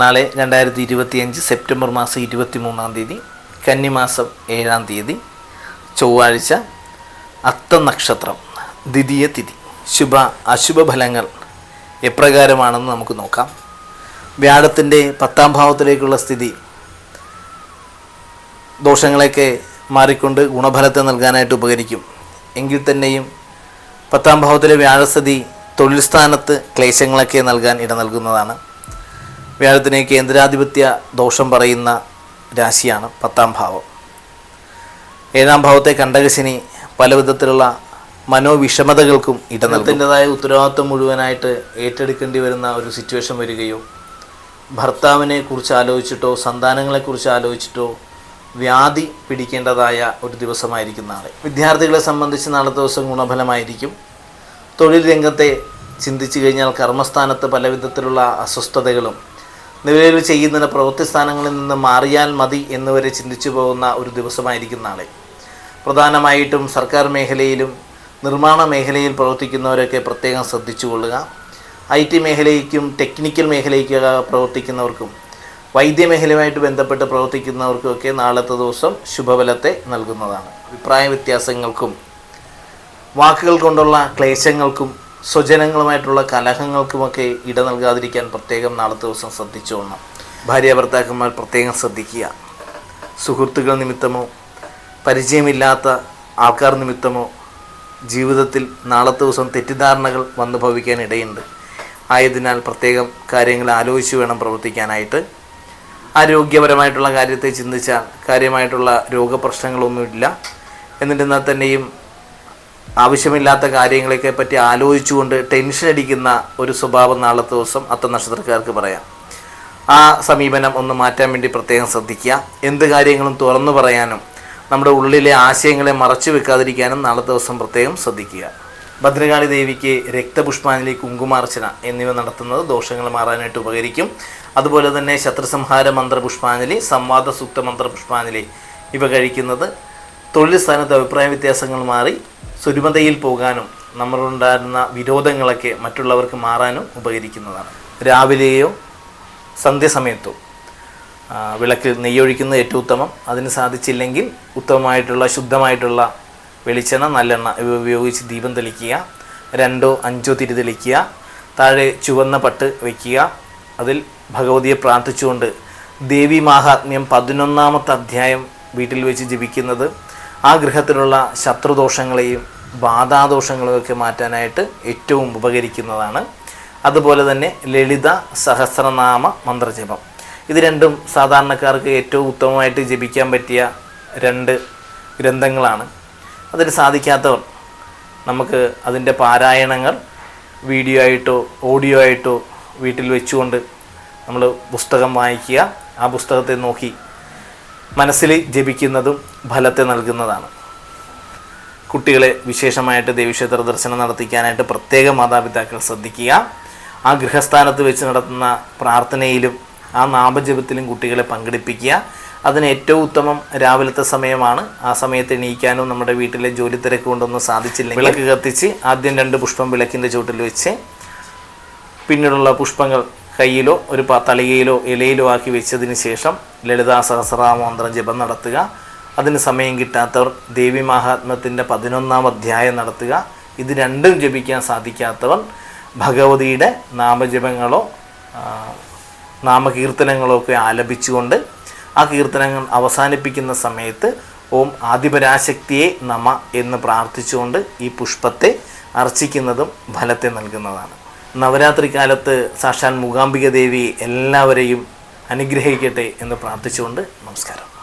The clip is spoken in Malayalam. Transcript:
നാളെ രണ്ടായിരത്തി ഇരുപത്തിയഞ്ച് സെപ്റ്റംബർ മാസം ഇരുപത്തി മൂന്നാം തീയതി കന്നിമാസം ഏഴാം തീയതി ചൊവ്വാഴ്ച അത്ത നക്ഷത്രം ദ്വിതീയ തിഥി. ശുഭ അശുഭ ഫലങ്ങൾ എപ്രകാരമാണെന്ന് നമുക്ക് നോക്കാം. വ്യാഴത്തിന്റെ പത്താം ഭാവത്തിലേക്കുള്ള സ്ഥിതി ദോഷങ്ങളെയൊക്കെ മാറിക്കൊണ്ട് ഗുണഫലത്തെ നൽകാനായിട്ട് ഉപകരിക്കും. എങ്കിൽ തന്നെയും പത്താം ഭാവത്തിലെ വ്യാഴസ്ഥിതി തൊഴിൽ സ്ഥാനത്ത് ക്ലേശങ്ങളൊക്കെ നൽകാൻ ഇട നൽകുന്നതാണ്. വ്യാഴത്തിന് കേന്ദ്രാധിപത്യ ദോഷം പറയുന്ന രാശിയാണ് പത്താം ഭാവം. ഏഴാം ഭാവത്തെ കണ്ടകശനി പല വിധത്തിലുള്ള മനോവിഷമതകൾക്കും ഇടനത്തിന്റെതായ ഉത്തരവാദിത്വം മുഴുവനായിട്ട് ഏറ്റെടുക്കേണ്ടി വരുന്ന ഒരു സിറ്റുവേഷൻ വരികയോ ഭർത്താവിനെ കുറിച്ച് ആലോചിച്ചിട്ടോ സന്താനങ്ങളെക്കുറിച്ച് ആലോചിച്ചിട്ടോ വ്യാധി പിടിക്കേണ്ടതായ ഒരു ദിവസമായിരിക്കും നാളെ. വിദ്യാർത്ഥികളെ സംബന്ധിച്ച് നാളെ ദിവസം ഗുണഫലമായിരിക്കും. തൊഴിൽ രംഗത്തെ ചിന്തിച്ചു കഴിഞ്ഞാൽ കർമ്മസ്ഥാനത്ത് പല വിധത്തിലുള്ള അസ്വസ്ഥതകളും നിലവിൽ ചെയ്യുന്ന പ്രവൃത്തി സ്ഥാനങ്ങളിൽ നിന്ന് മാറിയാൽ മതി എന്നുവരെ ചിന്തിച്ചു പോകുന്ന ഒരു ദിവസമായിരിക്കും നാളെ. പ്രധാനമായിട്ടും സർക്കാർ മേഖലയിലും നിർമ്മാണ മേഖലയിൽ പ്രവർത്തിക്കുന്നവരൊക്കെ പ്രത്യേകം ശ്രദ്ധിച്ചുകൊള്ളുക. ഐ ടി മേഖലയ്ക്കും ടെക്നിക്കൽ മേഖലയ്ക്കും പ്രവർത്തിക്കുന്നവർക്കും വൈദ്യമേഖലയുമായിട്ട് ബന്ധപ്പെട്ട് പ്രവർത്തിക്കുന്നവർക്കുമൊക്കെ നാളത്തെ ദിവസം ശുഭഫലത്തെ നൽകുന്നതാണ്. അഭിപ്രായ വ്യത്യാസങ്ങൾക്കും വാക്കുകൾ കൊണ്ടുള്ള ക്ലേശങ്ങൾക്കും സ്വജനങ്ങളുമായിട്ടുള്ള കലഹങ്ങൾക്കുമൊക്കെ ഇട നൽകാതിരിക്കാൻ പ്രത്യേകം നാളത്തെ ദിവസം ശ്രദ്ധിച്ചോണം ഭാര്യ ഭർത്താക്കന്മാർ പ്രത്യേകം ശ്രദ്ധിക്കുക. സുഹൃത്തുക്കൾ നിമിത്തമോ പരിചയമില്ലാത്ത ആൾക്കാർ നിമിത്തമോ ജീവിതത്തിൽ നാളത്തെ ദിവസം തെറ്റിദ്ധാരണകൾ വന്നു ഭവിക്കാൻ ഇടയുണ്ട്. ആയതിനാൽ പ്രത്യേകം കാര്യങ്ങൾ ആലോചിച്ച് വേണം പ്രവർത്തിക്കാനായിട്ട്. ആരോഗ്യപരമായിട്ടുള്ള കാര്യത്തെ ചിന്തിച്ചാൽ കാര്യമായിട്ടുള്ള രോഗപ്രശ്നങ്ങളൊന്നുമില്ല. എന്നിരുന്നാൽ തന്നെയും ആവശ്യമില്ലാത്ത കാര്യങ്ങളെയൊക്കെ പറ്റി ആലോചിച്ചുകൊണ്ട് ടെൻഷൻ അടിക്കുന്ന ഒരു സ്വഭാവം നാളത്തെ ദിവസം അത്ത നക്ഷത്രക്കാർക്ക് പറയാം. ആ സമീപനം ഒന്ന് മാറ്റാൻ വേണ്ടി പ്രത്യേകം ശ്രദ്ധിക്കുക. എന്ത് കാര്യങ്ങളും തുറന്നു പറയാനും നമ്മുടെ ഉള്ളിലെ ആശയങ്ങളെ മറച്ചു വെക്കാതിരിക്കാനും നാളത്തെ ദിവസം പ്രത്യേകം ശ്രദ്ധിക്കുക. ഭദ്രകാളി ദേവിക്ക് രക്തപുഷ്പാഞ്ജലി കുങ്കുമാർച്ചന എന്നിവ നടത്തുന്നത് ദോഷങ്ങൾ മാറാനായിട്ട് ഉപകരിക്കും. അതുപോലെ തന്നെ ശത്രുസംഹാര മന്ത്ര പുഷ്പാഞ്ജലി സംവാദ സൂക്ത മന്ത്ര പുഷ്പാഞ്ജലി ഇവ കഴിക്കുന്നത് തൊഴിൽ സ്ഥാനത്ത് അഭിപ്രായ വ്യത്യാസങ്ങൾ മാറി സുരുമതയിൽ പോകാനും നമ്മളുണ്ടായിരുന്ന വിരോധങ്ങളൊക്കെ മറ്റുള്ളവർക്ക് മാറാനും ഉപകരിക്കുന്നതാണ്. രാവിലെയോ സന്ധ്യസമയത്തോ വിളക്കിൽ നെയ്യൊഴിക്കുന്നത് ഏറ്റവും ഉത്തമം. അതിന് സാധിച്ചില്ലെങ്കിൽ ഉത്തമമായിട്ടുള്ള ശുദ്ധമായിട്ടുള്ള വെളിച്ചെണ്ണ നല്ലെണ്ണ ഇവ ഉപയോഗിച്ച് ദീപം തെളിക്കുക രണ്ടോ അഞ്ചോ തിരി തെളിക്കുക താഴെ ചുവന്ന പട്ട് വയ്ക്കുക അതിൽ ഭഗവതിയെ പ്രാർത്ഥിച്ചുകൊണ്ട് ദേവി മാഹാത്മ്യം പതിനൊന്നാമത്തെ അധ്യായം വീട്ടിൽ വെച്ച് ജപിക്കുന്നത് ആ ഗൃഹത്തിലുള്ള ശത്രുദോഷങ്ങളെയും ബാധാദോഷങ്ങളെയും ഒക്കെ മാറ്റാനായിട്ട് ഏറ്റവും ഉപകരിക്കുന്നതാണ്. അതുപോലെ തന്നെ ലളിത സഹസ്രനാമ മന്ത്രജപം. ഇത് രണ്ടും സാധാരണക്കാർക്ക് ഏറ്റവും ഉത്തമമായിട്ട് ജപിക്കാൻ പറ്റിയ രണ്ട് ഗ്രന്ഥങ്ങളാണ്. അതിന് സാധിക്കാത്തവർ നമുക്ക് അതിന്റെ പാരായണങ്ങൾ വീഡിയോ ആയിട്ടോ ഓഡിയോ ആയിട്ടോ വീട്ടിൽ വെച്ചുകൊണ്ട് നമ്മൾ പുസ്തകം വായിക്കുക. ആ പുസ്തകത്തെ നോക്കി മനസ്സിൽ ജപിക്കുന്നതും ഫലത്തെ നൽകുന്നതാണ്. കുട്ടികളെ വിശേഷമായിട്ട് ദേവീക്ഷേത്ര ദർശനം നടത്തിക്കാനായിട്ട് പ്രത്യേക മാതാപിതാക്കൾ ശ്രദ്ധിക്കുക. ആ ഗൃഹസ്ഥാനത്ത് വെച്ച് നടത്തുന്ന പ്രാർത്ഥനയിലും ആ നാമജപത്തിലും കുട്ടികളെ പങ്കെടുപ്പിക്കുക. അതിന് ഏറ്റവും ഉത്തമം രാവിലത്തെ സമയമാണ്. ആ സമയത്ത് എണീക്കാനും നമ്മുടെ വീട്ടിലെ ജോലി തിരക്ക് കൊണ്ടൊന്നും സാധിച്ചില്ല വിളക്ക് കത്തിച്ച് ആദ്യം രണ്ട് പുഷ്പം വിളക്കിന്റെ ചുവട്ടിൽ വെച്ച് പിന്നീടുള്ള പുഷ്പങ്ങൾ കയ്യിലോ ഒരു തളികയിലോ ഇലയിലോ ആക്കി വെച്ചതിന് ശേഷം ലളിതാ സഹസ്രനാമന്ത്രം ജപം നടത്തുക. അതിന് സമയം കിട്ടാത്തവർ ദേവി മഹാത്മ്യത്തിന്റെ പതിനൊന്നാം അധ്യായം നടത്തുക. ഇത് രണ്ടും ജപിക്കാൻ സാധിക്കാത്തവർ ഭഗവതിയുടെ നാമജപങ്ങളോ നാമകീർത്തനങ്ങളോ ഒക്കെ ആലപിച്ചുകൊണ്ട് ആ കീർത്തനങ്ങൾ അവസാനിപ്പിക്കുന്ന സമയത്ത് ഓം ആദിപരാശക്തിയെ നമ എന്ന് പ്രാർത്ഥിച്ചുകൊണ്ട് ഈ പുഷ്പത്തെ അർച്ചിക്കുന്നതും ഫലത്തെ നൽകുന്നതാണ്. നവരാത്രി കാലത്ത് സാക്ഷാൻ മൂകാംബിക ദേവി എല്ലാവരെയും അനുഗ്രഹിക്കട്ടെ എന്ന് പ്രാർത്ഥിച്ചുകൊണ്ട് നമസ്കാരം.